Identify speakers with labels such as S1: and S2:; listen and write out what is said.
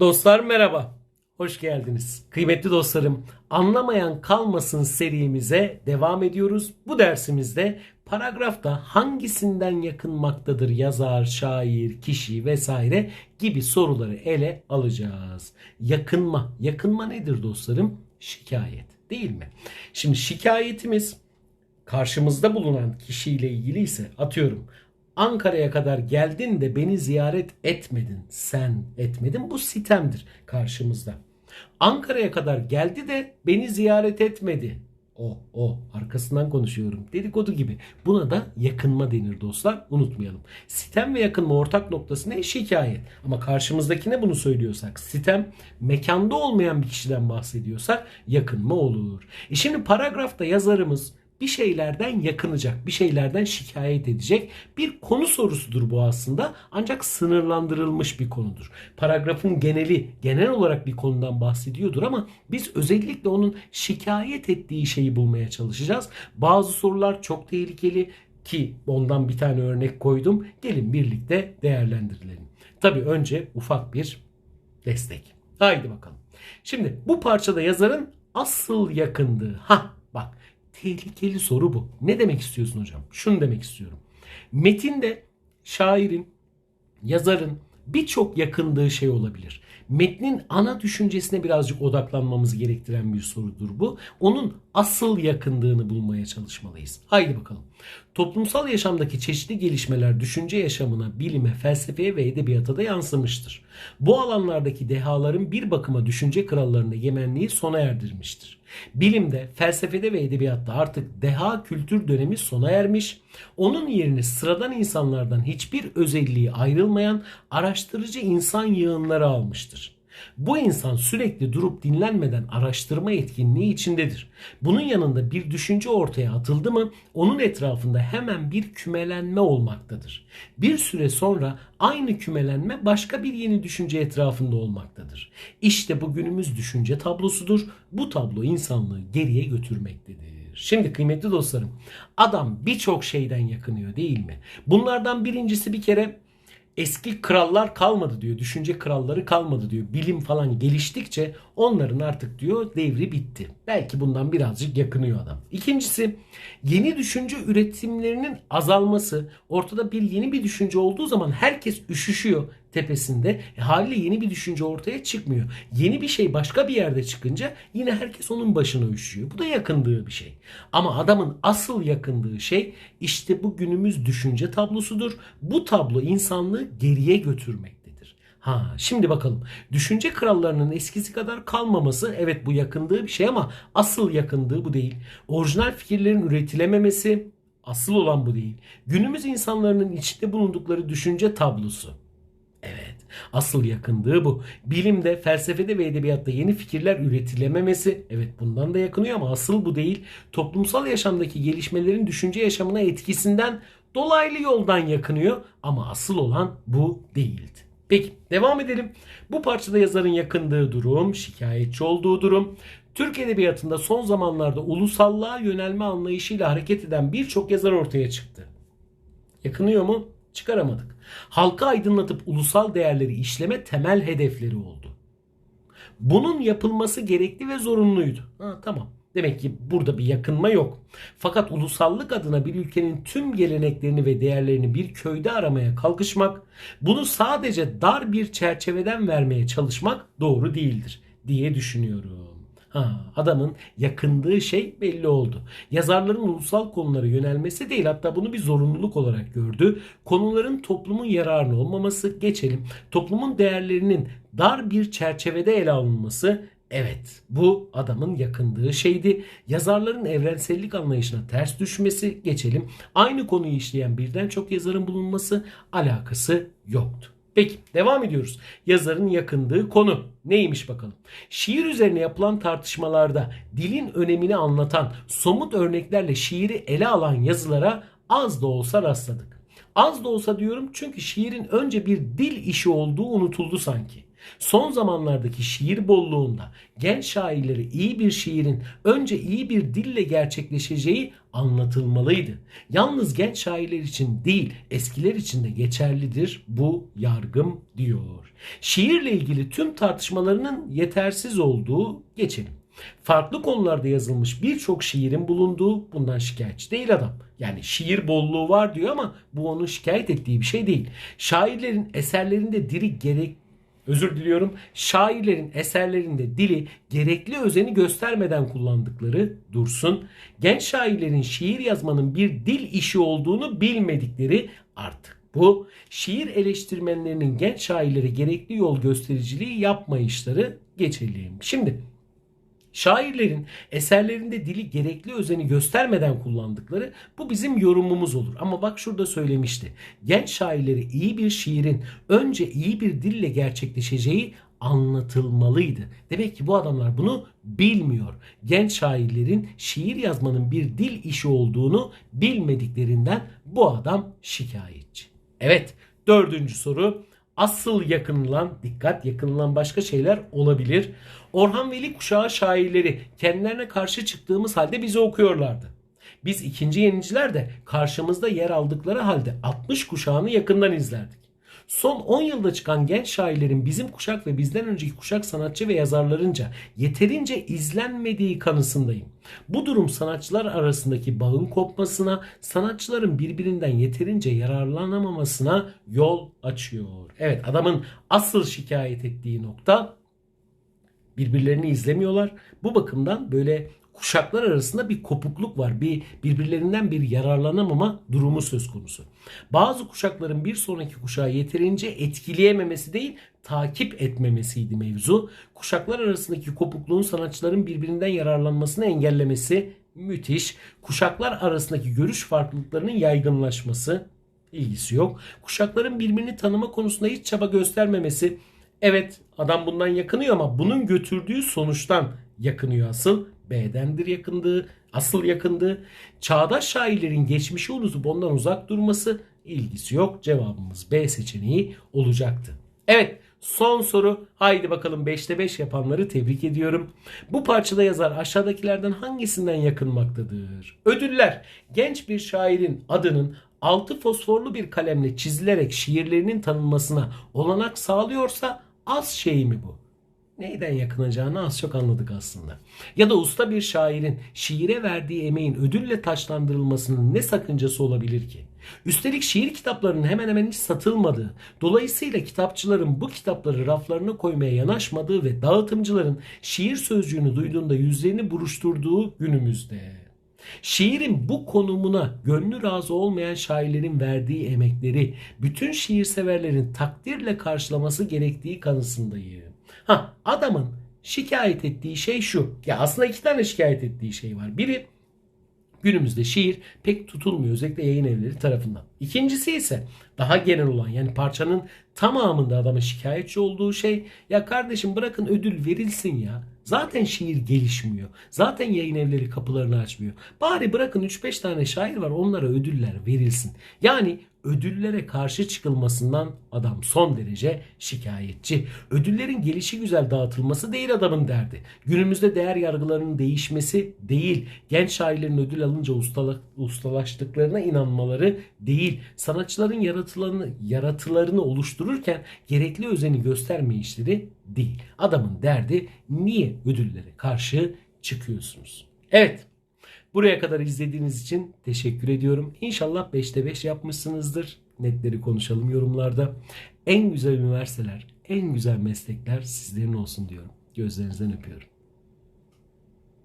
S1: Dostlar merhaba. Hoş geldiniz. Kıymetli dostlarım, anlamayan kalmasın serimize devam ediyoruz. Bu dersimizde paragrafta hangisinden yakınmaktadır yazar, şair, kişi vesaire gibi soruları ele alacağız. Yakınma. Yakınma nedir dostlarım? Şikayet değil mi? Şimdi şikayetimiz karşımızda bulunan kişiyle ilgili ise atıyorum Ankara'ya kadar geldin de beni ziyaret etmedin. Sen etmedin. Bu sitemdir karşımızda. Ankara'ya kadar geldi de beni ziyaret etmedi. O, o. Arkasından konuşuyorum. Dedikodu gibi. Buna da yakınma denir dostlar. Unutmayalım. Sitem ve yakınma ortak noktası ne? Şikayet. Ama karşımızdakine bunu söylüyorsak sitem, mekanda olmayan bir kişiden bahsediyorsak yakınma olur. E şimdi paragrafta yazarımız bir şeylerden yakınacak, bir şeylerden şikayet edecek bir konu sorusudur bu aslında. Ancak sınırlandırılmış bir konudur. Paragrafın geneli genel olarak bir konudan bahsediyordur ama biz özellikle onun şikayet ettiği şeyi bulmaya çalışacağız. Bazı sorular çok tehlikeli ki ondan bir tane örnek koydum. Gelin birlikte değerlendirelim. Tabii önce ufak bir destek. Haydi bakalım. Şimdi bu parçada yazarın asıl yakındığı. Ha tehlikeli soru bu. Ne demek istiyorsun hocam? Şunu demek istiyorum. Metinde şairin, yazarın birçok yakındığı şey olabilir. Metnin ana düşüncesine birazcık odaklanmamızı gerektiren bir sorudur bu. Onun asıl yakındığını bulmaya çalışmalıyız. Haydi bakalım. Toplumsal yaşamdaki çeşitli gelişmeler düşünce yaşamına, bilime, felsefeye ve edebiyata da yansımıştır. Bu alanlardaki dehaların bir bakıma düşünce krallarına yemenliği sona erdirmiştir. Bilimde, felsefede ve edebiyatta artık deha kültür dönemi sona ermiş, onun yerine sıradan insanlardan hiçbir özelliği ayrılmayan araştırıcı insan yığınları almıştır. Bu insan sürekli durup dinlenmeden araştırma etkinliği içindedir. Bunun yanında bir düşünce ortaya atıldı mı onun etrafında hemen bir kümelenme olmaktadır. Bir süre sonra aynı kümelenme başka bir yeni düşünce etrafında olmaktadır. İşte bu günümüz düşünce tablosudur. Bu tablo insanlığı geriye götürmektedir. Şimdi kıymetli dostlarım adam birçok şeyden yakınıyor değil mi? Bunlardan birincisi bir kere eski krallar kalmadı diyor. Düşünce kralları kalmadı diyor. Bilim falan geliştikçe onların artık diyor devri bitti. Belki bundan birazcık yakınıyor adam. İkincisi yeni düşünce üretimlerinin azalması. Ortada bir yeni bir düşünce olduğu zaman herkes üşüşüyor tepesinde. E, haliyle yeni bir düşünce ortaya çıkmıyor. Yeni bir şey başka bir yerde çıkınca yine herkes onun başına üşüyor. Bu da yakındığı bir şey. Ama adamın asıl yakındığı şey işte bu günümüz düşünce tablosudur. Bu tablo insanlığı geriye götürmektedir. Ha şimdi bakalım. Düşünce krallarının eskisi kadar kalmaması evet bu yakındığı bir şey ama asıl yakındığı bu değil. Orijinal fikirlerin üretilememesi asıl olan bu değil. Günümüz insanların içinde bulundukları düşünce tablosu. Asıl yakındığı bu. Bilimde, felsefede ve edebiyatta yeni fikirler üretilememesi. Evet bundan da yakınıyor ama asıl bu değil. Toplumsal yaşamdaki gelişmelerin düşünce yaşamına etkisinden dolaylı yoldan yakınıyor ama asıl olan bu değildi. Peki devam edelim. Bu parçada yazarın yakındığı durum, şikayetçi olduğu durum, Türk edebiyatında son zamanlarda ulusallığa yönelme anlayışıyla hareket eden birçok yazar ortaya çıktı. Yakınıyor mu? Çıkaramadık. Halka aydınlatıp ulusal değerleri işleme temel hedefleri oldu. Bunun yapılması gerekli ve zorunluydu. Ha, tamam. Demek ki burada bir yakınma yok. Fakat ulusallık adına bir ülkenin tüm geleneklerini ve değerlerini bir köyde aramaya kalkışmak, bunu sadece dar bir çerçeveden vermeye çalışmak doğru değildir diye düşünüyorum. Ha, adamın yakındığı şey belli oldu. Yazarların ulusal konulara yönelmesi değil hatta bunu bir zorunluluk olarak gördü. Konuların toplumun yararına olmaması geçelim. Toplumun değerlerinin dar bir çerçevede ele alınması Evet, bu adamın yakındığı şeydi. Yazarların evrensellik anlayışına ters düşmesi geçelim. Aynı konuyu işleyen birden çok yazarın bulunması alakası yoktu. Peki devam ediyoruz. Yazarın yakındığı konu neymiş bakalım. Şiir üzerine yapılan tartışmalarda dilin önemini anlatan somut örneklerle şiiri ele alan yazılara az da olsa rastladık. Az da olsa diyorum çünkü şiirin önce bir dil işi olduğu unutuldu sanki. Son zamanlardaki şiir bolluğunda genç şairleri iyi bir şiirin önce iyi bir dille gerçekleşeceği anlatılmalıydı. Yalnız genç şairler için değil eskiler için de geçerlidir bu yargım diyor. Şiirle ilgili tüm tartışmalarının yetersiz olduğu geçelim. Farklı konularda yazılmış birçok şiirin bulunduğu bundan şikayetçi değil adam. Yani şiir bolluğu var diyor ama bu onun şikayet ettiği bir şey değil. Şairlerin eserlerinde diri gerek özür diliyorum. Şairlerin eserlerinde dili gerekli özeni göstermeden kullandıkları dursun. Genç şairlerin şiir yazmanın bir dil işi olduğunu bilmedikleri artık bu şiir eleştirmenlerinin genç şairlere gerekli yol göstericiliği yapmayışları geçelim. Şimdi Şairlerin eserlerinde dili gerekli özeni göstermeden kullandıkları bu bizim yorumumuz olur. Ama bak şurada söylemişti. Genç şairleri iyi bir şiirin önce iyi bir dille gerçekleşeceği anlatılmalıydı. Demek ki bu adamlar bunu bilmiyor. Genç şairlerin şiir yazmanın bir dil işi olduğunu bilmediklerinden bu adam şikayetçi. Evet dördüncü soru asıl yakınılan, dikkat yakınılan başka şeyler olabilir. Orhan Veli kuşağı şairleri kendilerine karşı çıktığımız halde bizi okuyorlardı. Biz ikinci yeniciler de karşımızda yer aldıkları halde 60 kuşağını yakından izlerdik. Son 10 yılda çıkan genç şairlerin bizim kuşak ve bizden önceki kuşak sanatçı ve yazarlarınca yeterince izlenmediği kanısındayım. Bu durum sanatçılar arasındaki bağın kopmasına, sanatçıların birbirinden yeterince yararlanamamasına yol açıyor. Evet adamın asıl şikayet ettiği nokta birbirlerini izlemiyorlar. Bu bakımdan böyle kuşaklar arasında bir kopukluk var. Bir birbirlerinden bir yararlanamama durumu söz konusu. Bazı kuşakların bir sonraki kuşağı yeterince etkileyememesi değil, takip etmemesiydi mevzu. Kuşaklar arasındaki kopukluğun sanatçıların birbirinden yararlanmasını engellemesi müthiş. Kuşaklar arasındaki görüş farklılıklarının yaygınlaşması ilgisi yok. Kuşakların birbirini tanıma konusunda hiç çaba göstermemesi Evet adam bundan yakınıyor ama bunun götürdüğü sonuçtan yakınıyor asıl. B'dendir yakındığı, asıl yakındığı. Çağdaş şairlerin geçmişi unutup ondan uzak durması ilgisi yok. Cevabımız B seçeneği olacaktı. Evet son soru. Haydi bakalım 5'te 5 yapanları tebrik ediyorum. Bu parçada yazar aşağıdakilerden hangisinden yakınmaktadır? Ödüller. Genç bir şairin adının altı fosforlu bir kalemle çizilerek şiirlerinin tanınmasına olanak sağlıyorsa az şey mi bu? Neyden yakınacağını az çok anladık aslında. Ya da usta bir şairin şiire verdiği emeğin ödülle taçlandırılmasının ne sakıncası olabilir ki? Üstelik şiir kitaplarının hemen hemen hiç satılmadığı, dolayısıyla kitapçıların bu kitapları raflarına koymaya yanaşmadığı ve dağıtımcıların şiir sözcüğünü duyduğunda yüzlerini buruşturduğu günümüzde. Şiirin bu konumuna gönlü razı olmayan şairlerin verdiği emekleri bütün şiir severlerin takdirle karşılaması gerektiği kanısındayım. Ha adamın şikayet ettiği şey şu. Ya aslında iki tane şikayet ettiği şey var. Biri günümüzde şiir pek tutulmuyor özellikle yayın evleri tarafından. İkincisi ise daha genel olan yani parçanın tamamında adamın şikayetçi olduğu şey ya kardeşim bırakın ödül verilsin ya. Zaten şiir gelişmiyor. Zaten yayın evleri kapılarını açmıyor. Bari bırakın 3-5 tane şair var onlara ödüller verilsin. Yani ödüllere karşı çıkılmasından adam son derece şikayetçi. Ödüllerin gelişi güzel dağıtılması değil adamın derdi. Günümüzde değer yargılarının değişmesi değil. Genç şairlerin ödül alınca ustala, ustalaştıklarına inanmaları değil. Sanatçıların yaratılarını, yaratılarını oluştururken gerekli özeni gösterme işleri değil. Adamın derdi niye ödüllere karşı çıkıyorsunuz? Evet Buraya kadar izlediğiniz için teşekkür ediyorum. İnşallah 5'te 5 yapmışsınızdır. Netleri konuşalım yorumlarda. En güzel üniversiteler, en güzel meslekler sizlerin olsun diyorum. Gözlerinizden öpüyorum.